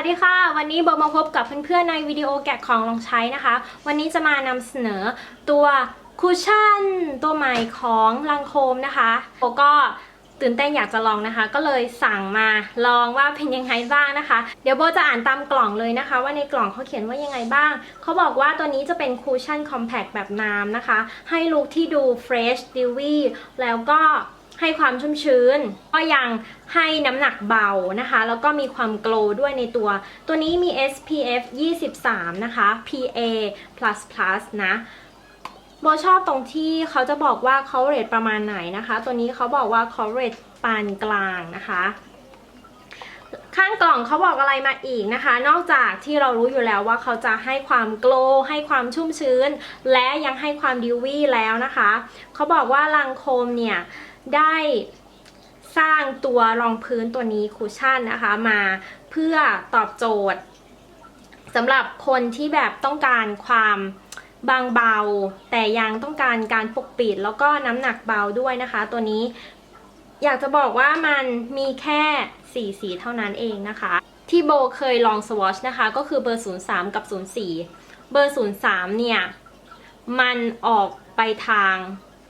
วัสดีค่ะ วันนี้โบมาพบกับเพื่อนๆในวิดีโอแกะของลองใช้นะคะ วันนี้จะมานำเสนอตัวคุชชั่นตัวใหม่ของลังโคมนะคะโบก็ตื่นเต้นอยากจะลองนะคะ ก็เลยสั่งมาลองว่าเป็นยังไงบ้างนะคะ เดี๋ยวโบจะอ่านตามกล่องเลยนะคะ ว่าในกล่องเขาเขียนว่ายังไงบ้างเขาบอกว่าตัวนี้จะเป็นคุชชั่นคอมแพคแบบน้ำนะคะ ให้ลุคที่ดูเฟรชดิวี่แล้วก็ ให้ความชุ่มชื้น ก็ยังให้น้ำหนักเบานะคะ แล้วก็มีความโกลด้วยในตัว ตัวนี้มี SPF 23 นะคะ PA++ นะโบชอบตรงที่เขาจะบอกว่า coverage ประมาณไหนนะคะ ตัวนี้เขาบอกว่า coverage ปานกลางนะคะข้างกล่องเขาบอกอะไรมาอีกนะคะ นอกจากที่เรารู้อยู่แล้วว่าเขาจะให้ความโกลให้ความชุ่มชื้น และยังให้ความดิววี่แล้วนะคะ เขาบอกว่าลังโคมเนี่ย ได้สร้างตัวรองพื้นตัวนี้คุชชั่นนะคะ มาเพื่อตอบโจทย์สำหรับคนที่แบบต้องการความบางเบา แต่ยังต้องการการปกปิดแล้วก็น้ำหนักเบาด้วยนะคะ ตัวนี้อยากจะบอกว่ามันมีแค่สีสีเท่านั้นเองนะคะ ที่โบเคยลองสวอชนะคะ ก็คือเบอร์ 03 กับ 04 เบอร์ 03 เนี่ย มันออกไปทาง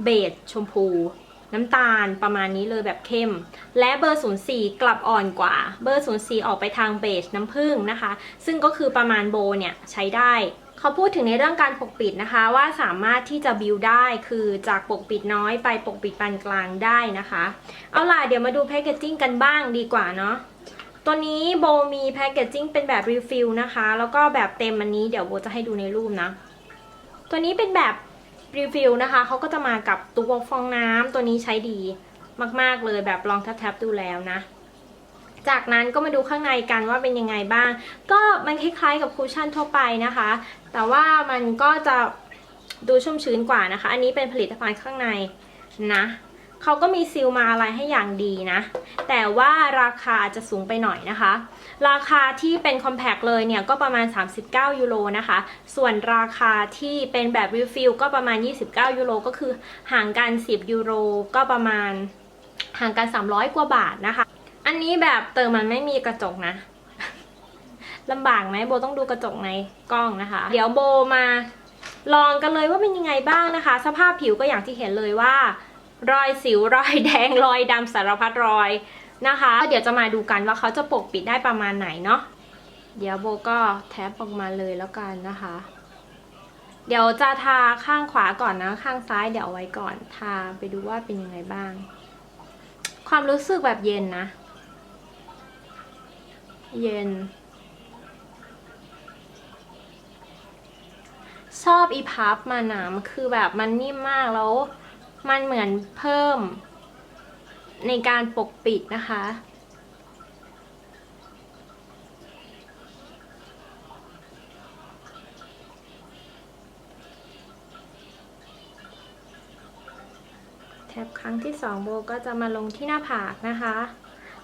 เบจชมพู น้ำตาลประมาณนี้เลยแบบเข้ม และเบอร์ 04 กลับอ่อนกว่า เบอร์ 04 ออกไปทางเบจน้ำผึ้งนะคะ ซึ่งก็คือประมาณโบเนี่ยใช้ได้เขาพูดถึงในเรื่องการปกปิดนะคะว่าสามารถที่จะบิวได้คือจากปกปิดน้อยไปปกปิดปานกลางได้นะคะ เอาล่ะเดี๋ยวมาดูแพคเกจจิ้งกันบ้างดีกว่าเนาะตัวนี้โบมีแพคเกจจิ้งเป็นแบบรีฟิลนะคะ แล้วก็แบบเต็มอันนี้เดี๋ยวโบจะให้ดูในรูปนะ ตัวนี้เป็นแบบ รีฟิวนะคะเขาก็จะมากับตัวฟองน้ำตัวนี้ใช้ดีมากๆเลยแบบลองแทบๆดูแล้วนะ จากนั้นก็มาดูข้างในกันว่าเป็นยังไงบ้าง ก็มันคล้ายๆกับคุชชั่นทั่วไปนะคะ แต่ว่ามันก็จะดูชุ่มชื้นกว่านะคะ อันนี้เป็นผลิตภัณฑ์ข้างในนะ เขาก็มีซีลมาอะไรให้อย่างดีนะ แต่ว่าราคาอาจจะสูงไปหน่อยนะคะ ราคาที่เป็นคอมแพ t เลยเนี่ยก็ประมาณ 39 ยูโรนะคะ ส่วนราคาที่เป็นแบบรีฟิลก็ประมาณ 29 ยูโรก็คือห่างกัน 10 ยูโรก็ประมาณห่างกัน 300 กว่าบาทนะคะ อันนี้แบบเติมมันไม่มีกระจกนะลำบากไหมโบต้องดูกระจกในกล้องนะคะ เดี๋ยวโบมาลองกันเลยว่าเป็นยังไงบ้างนะคะ สภาพผิวก็อย่างที่เห็นเลยว่า รอยสิวรอยแดงรอยดำสารพัดรอยนะคะเดี๋ยวจะมาดูกันว่าเขาจะปกปิดได้ประมาณไหนเนาะเดี๋ยวโบก็แทบออกมาเลยแล้วกันนะคะ เดี๋ยวจะทาข้างขวาก่อนนะ ข้างซ้ายเดี๋ยวเอาไว้ก่อน ทาไปดูว่าเป็นยังไงบ้าง ความรู้สึกแบบเย็นนะ เย็น ชอบอีพับมานะมันคือแบบมันนิ่มมากแล้ว มันเหมือนเพิ่มในการปกปิดนะคะ แทบครั้งที่สองโบก็จะมาลงที่หน้าผากนะคะ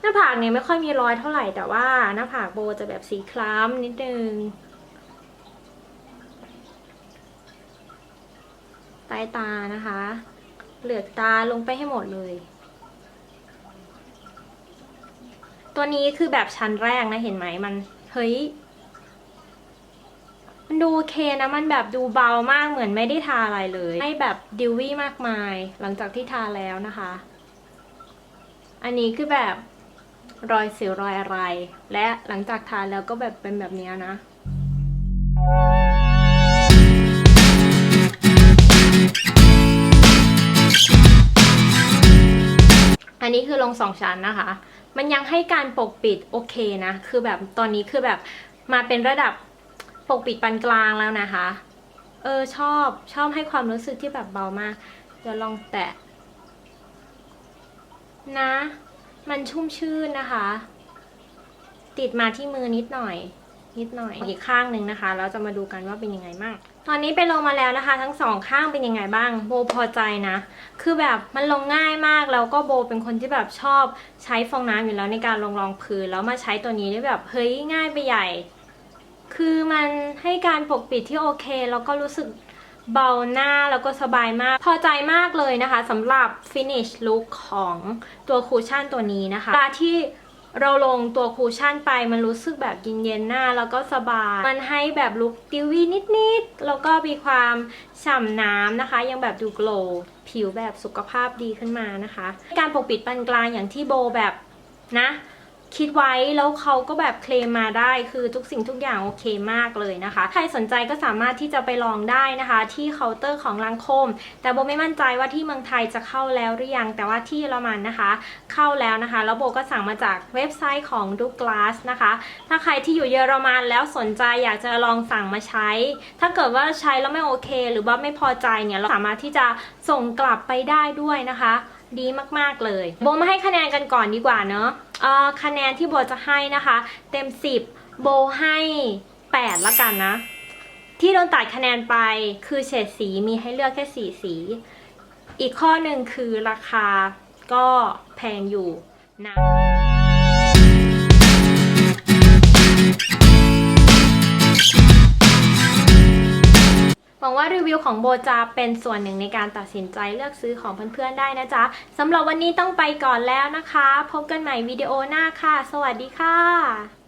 หน้าผากเนี่ยไม่ค่อยมีรอยเท่าไหร่แต่ว่าหน้าผากโบจะแบบสีคล้ำนิดนึงใต้ตานะคะ เหลือกตาลงไปให้หมดเลย ตัวนี้คือแบบชั้นแรกนะเห็นไหมมันเฮ้ยมันดูโอเคนะมันแบบดูเบามากเหมือนไม่ได้ทาอะไรเลย ให้แบบดิววี่มากมาย หลังจากที่ทาแล้วนะคะ อันนี้คือแบบรอยสิวรอยอะไร และหลังจากทาแล้วก็แบบเป็นแบบนี้นะ นี้คือลงสองชั้นนะคะ มันยังให้การปกปิดโอเคนะ คือแบบตอนนี้คือแบบมาเป็นระดับปกปิดปานกลางแล้วนะคะ เออชอบชอบให้ความรู้สึกที่แบบเบามากเดี๋ยวลองแตะ นะ มันชุ่มชื่นนะคะ ติดมาที่มือนิดหน่อย นิดหน่อยอีกข้างหนึ่งนะคะ แล้วจะมาดูกันว่าเป็นยังไงบ้าง ตอนนี้ไปลงมาแล้วนะคะ ทั้งสองข้างเป็นยังไงบ้าง โบพอใจนะ คือแบบมันลงง่ายมากแล้วก็โบเป็นคนที่แบบชอบใช้ฟองน้ำอยู่แล้วในการลงรองพื้นแล้วมาใช้ตัวนี้ได้แบบเฮ้ยง่ายไปใหญ่ คือมันให้การปกปิดที่โอเค แล้วก็รู้สึกเบาหน้าแล้วก็สบายมาก พอใจมากเลยนะคะสำหรับ finish look ของตัวคูชั่นตัวนี้นะคะเวลาที่ เราลงตัวคูชั่นไปมันรู้สึกแบบเย็นๆหน้าแล้วก็สบาย มันให้แบบลุคติวีนิดๆ แล้วก็มีความฉ่ำน้ำนะคะ ยังแบบดูโกลว์ผิวแบบสุขภาพดีขึ้นมานะคะ การปกปิดปานกลางอย่างที่โบแบบนะ คิดไว้แล้วเขาก็แบบเคลมมาได้คือทุกสิ่งทุกอย่างโอเคมากเลยนะคะ ใครสนใจก็สามารถที่จะไปลองได้นะคะ ที่เคาน์เตอร์ของลังโคม แต่โบไม่มั่นใจว่าที่เมืองไทยจะเข้าแล้วหรือยัง แต่ว่าที่เยอรมันนะคะ เข้าแล้วนะคะ แล้วโบก็สั่งมาจากเว็บไซต์ของ Douglas นะคะ ถ้าใครที่อยู่เยอรมันแล้วสนใจอยากจะลองสั่งมาใช้ ถ้าเกิดว่าใช้แล้วไม่โอเค หรือว่าไม่พอใจเนี่ยเราสามารถที่จะส่งกลับไปได้ด้วยนะคะ ดีมากๆเลยโบมาให้คะแนนกันก่อนดีกว่าเนาะเอ่อคะแนนที่โบจะให้นะคะ เต็ม 10 โบให้ 8 ละกันนะ ที่โดนตัดคะแนนไปคือเฉดสีมีให้เลือกแค่สีสี อีกข้อหนึ่งคือราคาก็แพงอยู่นะ วังว่ารีวิวของโบจะเป็นส่วนหนึ่งในการตัดสินใจเลือกซื้อของเพื่อนๆได้นะจ๊ะสำหรับวันนี้ต้องไปก่อนแล้วนะคะ พบกันใหม่วิดีโอหน้าค่ะ สวัสดีค่ะ